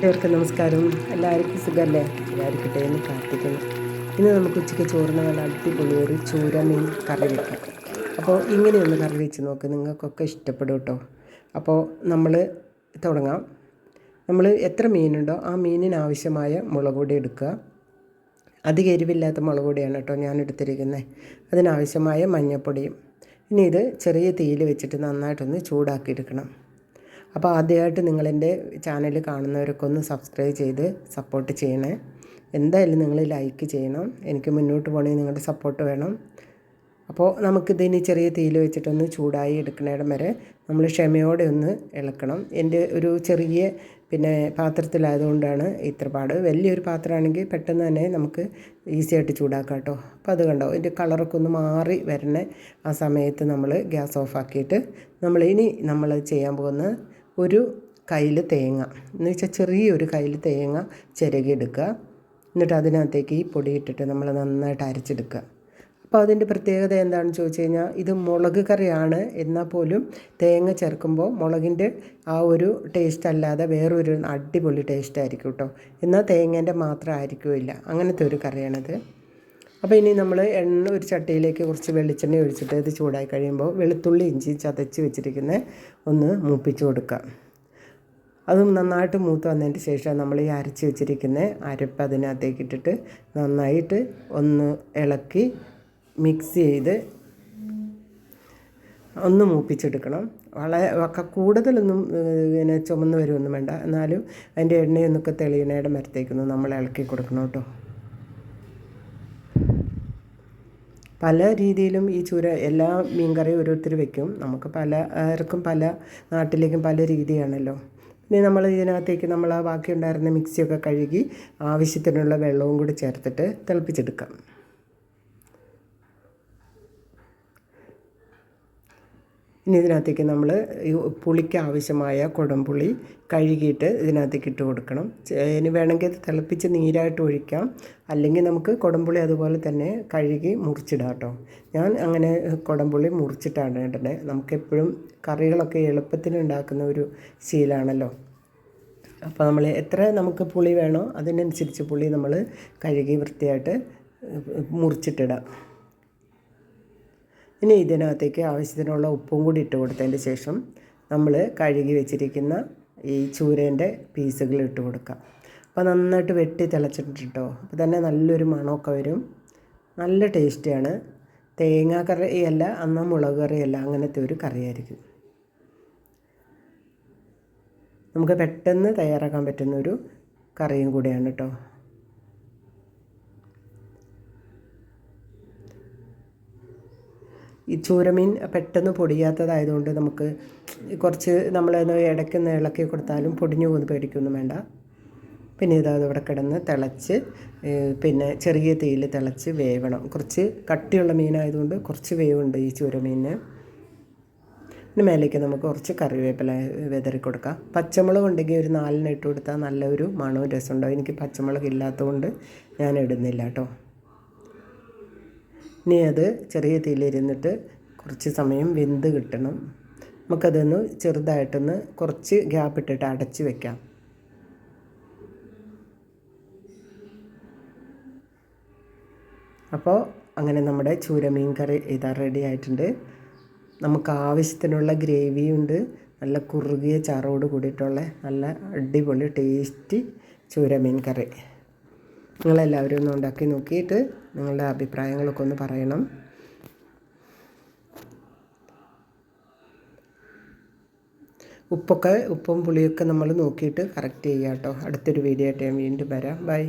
എല്ലാവർക്കും നമസ്കാരം. എല്ലാവർക്കും സുഖമല്ലേ എല്ലാവർക്കിട്ടേ എന്ന് പ്രാർത്ഥിക്കുന്നു. ഇന്ന് നമുക്ക് ഉച്ചയ്ക്ക് ചോറിന് നല്ല അടിപൊളി ഒരു ചൂര മീൻ കറി വെക്കാം. അപ്പോൾ ഇങ്ങനെയൊന്ന് കറി വെച്ച് നോക്ക്. നിങ്ങൾക്കൊക്കെ ഇഷ്ടപ്പെടും കേട്ടോ. അപ്പോൾ നമ്മൾ തുടങ്ങാം. നമ്മൾ എത്ര മീനുണ്ടോ ആ മീനിന് ആവശ്യമായ മുളക് എടുക്കുക. അധികം എരിവില്ലാത്ത മുളക് കേട്ടോ ഞാൻ എടുത്തിരിക്കുന്നത്. അതിനാവശ്യമായ മഞ്ഞൾപ്പൊടിയും. ഇനി ഇത് ചെറിയ തീയിൽ വെച്ചിട്ട് നന്നായിട്ടൊന്ന് ചൂടാക്കിയെടുക്കണം അപ്പോൾ ആദ്യമായിട്ട് നിങ്ങളെന്റെ ചാനൽ കാണുന്നവരൊക്കെ ഒന്ന് സബ്സ്ക്രൈബ് ചെയ്ത് സപ്പോർട്ട് ചെയ്യണേ. എന്തായാലും നിങ്ങൾ ലൈക്ക് ചെയ്യണം. എനിക്ക് മുന്നോട്ട് പോകണമെങ്കിൽ നിങ്ങളുടെ സപ്പോർട്ട് വേണം. അപ്പോൾ നമുക്കിതിന് ചെറിയ തീയിൽ വെച്ചിട്ടൊന്ന് ചൂടായി എടുക്കണേടം വരെ നമ്മൾ ക്ഷമയോടെ ഒന്ന് ഇളക്കണം. എന്റെ ഒരു ചെറിയ പിന്നെ പാത്രത്തിലായതുകൊണ്ടാണ് ഇത്ര പാട്. വലിയൊരു പാത്രമാണെങ്കിൽ പെട്ടെന്ന് തന്നെ നമുക്ക് ഈസി ആയിട്ട് ചൂടാക്കാം കേട്ടോ. അപ്പോൾ അത് കണ്ടോ? എന്റെ കളറൊക്കെ ഒന്ന് മാറി വരണേ ആ സമയത്ത് നമ്മൾ ഗ്യാസ് ഓഫ് ആക്കിയിട്ട് നമ്മൾ ഇനി നമ്മൾ ചെയ്യാൻ പോകുന്ന ഒരു കയ്യിൽ തേങ്ങ. എന്ന് വെച്ചാൽ ചെറിയൊരു കയ്യിൽ തേങ്ങ ചിരകിയെടുക്കുക. എന്നിട്ട് അതിനകത്തേക്ക് ഈ പൊടി ഇട്ടിട്ട് നമ്മൾ നന്നായിട്ട് അരച്ചെടുക്കുക. അപ്പോൾ അതിന്റെ പ്രത്യേകത എന്താണെന്ന് ചോദിച്ചു കഴിഞ്ഞാൽ ഇത് മുളക് കറിയാണ്. എന്നാൽ പോലും തേങ്ങ ചേർക്കുമ്പോൾ മുളകിന്റെ ആ ഒരു ടേസ്റ്റ് അല്ലാതെ വേറൊരു അടിപൊളി ടേസ്റ്റ് ആയിരിക്കും കേട്ടോ. എന്നാൽ തേങ്ങേന്റെ മാത്രം ആയിരിക്കില്ല അങ്ങനത്തെ ഒരു കറിയാണിത്. അപ്പോൾ ഇനി നമ്മൾ എണ്ണ ഒരു ചട്ടിയിലേക്ക് കുറച്ച് വെളിച്ചെണ്ണ ഒഴിച്ചിട്ട് ഇത് ചൂടായി കഴിയുമ്പോൾ വെളുത്തുള്ളി ഇഞ്ചി ചതച്ച് വെച്ചിരിക്കുന്ന ഒന്ന് മൂപ്പിച്ച് കൊടുക്കുക. അതും നന്നായിട്ട് മൂത്ത് വന്നതിന് ശേഷം നമ്മൾ ഈ അരച്ച് വെച്ചിരിക്കുന്ന അരപ്പ് അതിനകത്തേക്ക് ഇട്ടിട്ട് നന്നായിട്ട് ഒന്ന് ഇളക്കി മിക്സ് ചെയ്ത് ഒന്ന് മൂപ്പിച്ചെടുക്കണം. വളരെ കൂടുതലൊന്നും ഇങ്ങനെ ചുമന്ന് വരുമൊന്നും വേണ്ട. എന്നാലും അതിന്റെ എണ്ണയൊന്നൊക്കെ തെളിയണയുടെ മരത്തേക്കൊന്ന് നമ്മൾ ഇളക്കി കൊടുക്കണം കേട്ടോ. പല രീതിയിലും ഈ ചൂര എല്ലാ മീൻകറിയും ഓരോരുത്തർ വെക്കും. നമുക്ക് പലർക്കും പല നാട്ടിലേക്കും പല രീതിയാണല്ലോ. ഇനി നമ്മൾ ഇതിനകത്തേക്ക് നമ്മൾ ആ ബാക്കി ഉണ്ടായിരുന്ന മിക്സിയൊക്കെ കഴുകി ആവശ്യത്തിനുള്ള വെള്ളവും കൂടി ചേർത്തിട്ട് തിളപ്പിച്ചെടുക്കാം. ഇനി ഇതിനകത്തേക്ക് നമ്മൾ ഈ പുളിക്ക് ആവശ്യമായ കുടംപുളി കഴുകിയിട്ട് ഇതിനകത്തേക്ക് ഇട്ട് കൊടുക്കണം. ഇനി വേണമെങ്കിൽ തിളപ്പിച്ച് നീരായിട്ട് ഒഴിക്കാം. അല്ലെങ്കിൽ നമുക്ക് കുടംപുളി അതുപോലെ തന്നെ കഴുകി മുറിച്ചിടാം കേട്ടോ. ഞാൻ അങ്ങനെ കുടംപുളി മുറിച്ചിട്ടാണ് ഇടണേ. നമുക്കെപ്പോഴും കറികളൊക്കെ എളുപ്പത്തിന് ഉണ്ടാക്കുന്ന ഒരു ശീലമാണല്ലോ അപ്പോൾ നമ്മൾ എത്ര നമുക്ക് പുളി വേണോ അതിനനുസരിച്ച് പുളി നമ്മൾ കഴുകി വൃത്തിയായിട്ട് മുറിച്ചിട്ടിടാം. ഇനി ഇതിനകത്തേക്ക് ആവശ്യത്തിനുള്ള ഉപ്പും കൂടി ഇട്ട് കൊടുത്തതിന് ശേഷം നമ്മൾ കഴുകി വെച്ചിരിക്കുന്ന ഈ ചൂരേന്റെ പീസുകൾ ഇട്ട് കൊടുക്കുക. അപ്പോൾ നന്നായിട്ട് വെട്ടി തിളച്ചിട്ടുണ്ട് കേട്ടോ അപ്പോൾ തന്നെ നല്ലൊരു മണമൊക്കെ വരും. നല്ല ടേസ്റ്റിയാണ്. തേങ്ങാ കറിയല്ല എന്നാൽ മുളക് കറിയല്ല അങ്ങനത്തെ ഒരു കറിയായിരിക്കും. നമുക്ക് പെട്ടെന്ന് തയ്യാറാക്കാൻ പറ്റുന്ന ഒരു കറിയും കൂടിയാണ് കേട്ടോ. ഈ ചൂരമീൻ പെട്ടെന്ന് പൊടിയാത്തതായതുകൊണ്ട് നമുക്ക് കുറച്ച് നമ്മൾ ഇടയ്ക്ക് ഇളക്കി കൊടുത്താലും പൊടിഞ്ഞു പോകുന്ന പേടിക്കൊന്നും വേണ്ട. പിന്നെ ഇത് ഇവിടെ കിടന്ന് തിളച്ച് പിന്നെ ചെറിയ തീയിൽ തിളച്ച് വേവണം. കുറച്ച് കട്ടിയുള്ള മീനായതുകൊണ്ട് കുറച്ച് വേവുണ്ട് ഈ ചൂരമീനിന്. പിന്നെ മേലേക്ക് നമുക്ക് കുറച്ച് കറിവേപ്പില വിതറി കൊടുക്കാം. പച്ചമുളക് ഉണ്ടെങ്കിൽ ഒരു നാലിന് ഇട്ട് കൊടുത്താൽ നല്ലൊരു മണവും രസമുണ്ടാവും. എനിക്ക് പച്ചമുളക് ഇല്ലാത്തതുകൊണ്ട് ഞാൻ ഇടുന്നില്ല കേട്ടോ. ഇനി അത് ചെറിയ തീയിലിരുന്നിട്ട് കുറച്ച് സമയം വെന്ത് കിട്ടണം. നമുക്കതൊന്ന് ചെറുതായിട്ടൊന്ന് കുറച്ച് ഗ്യാപ്പ് ഇട്ടിട്ട് അടച്ച് വെക്കാം. അപ്പോൾ അങ്ങനെ നമ്മുടെ ചൂരമീൻ കറി ഇതാ റെഡി ആയിട്ടുണ്ട്. നമുക്ക് ആവശ്യത്തിനുള്ള ഗ്രേവിയുണ്ട് നല്ല കുറുകിയ ചാറോട് കൂടിയിട്ടുള്ള നല്ല അടിപൊളി ടേസ്റ്റി ചൂരമീൻ കറി. നിങ്ങളെല്ലാവരും ഒന്ന് ഉണ്ടാക്കി നോക്കിയിട്ട് നിങ്ങളുടെ അഭിപ്രായങ്ങളൊക്കെ ഒന്ന് പറയണം. ഉപ്പൊക്കെ ഉപ്പും പുളിയൊക്കെ നമ്മൾ നോക്കിയിട്ട് കറക്റ്റ് ചെയ്യാം കേട്ടോ. അടുത്തൊരു വീഡിയോ ആയിട്ട് ഞാൻ വീണ്ടും വരാം. ബൈ